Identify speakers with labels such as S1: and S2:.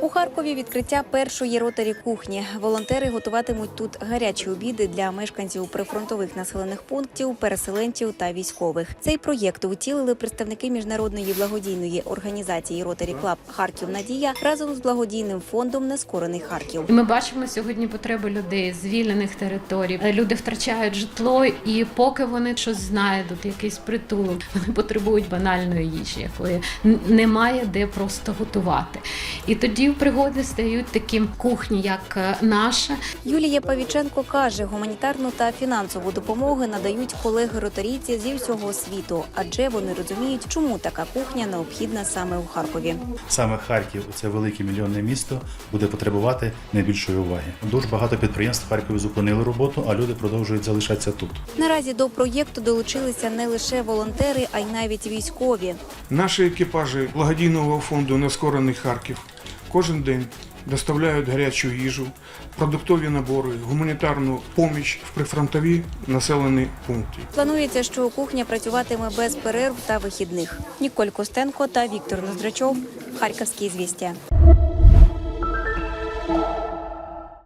S1: У Харкові відкриття першої ротарі кухні. Волонтери готуватимуть тут гарячі обіди для мешканців прифронтових населених пунктів, переселенців та військових. Цей проєкт утілили представники міжнародної благодійної організації Ротарі Клаб Харків Надія разом з благодійним фондом Нескорений Харків.
S2: Ми бачимо сьогодні потреби людей звільнених територій. Люди втрачають житло, і поки вони щось знайдуть, якийсь притулок, вони потребують банальної їжі, якої немає де просто готувати. І тоді в пригоді стають такі кухні, як е, наша,
S1: Юлія Павіченко каже, гуманітарну та фінансову допомогу надають колеги ротарійці зі всього світу, адже вони розуміють, чому така кухня необхідна саме у Харкові.
S3: Саме Харків, це велике мільйонне місто, буде потребувати найбільшої уваги. Дуже багато підприємств в Харкові зупинили роботу, а люди продовжують залишатися тут.
S1: Наразі до проєкту долучилися не лише волонтери, а й навіть військові.
S4: Наші екіпажі благодійного фонду Нескорений Харків кожен день доставляють гарячу їжу, продуктові набори, гуманітарну поміч в прифронтові населені пункти.
S1: Планується, що кухня працюватиме без перерв та вихідних. Ніколь Костенко та Віктор Ноздрачов. Харківські звістя.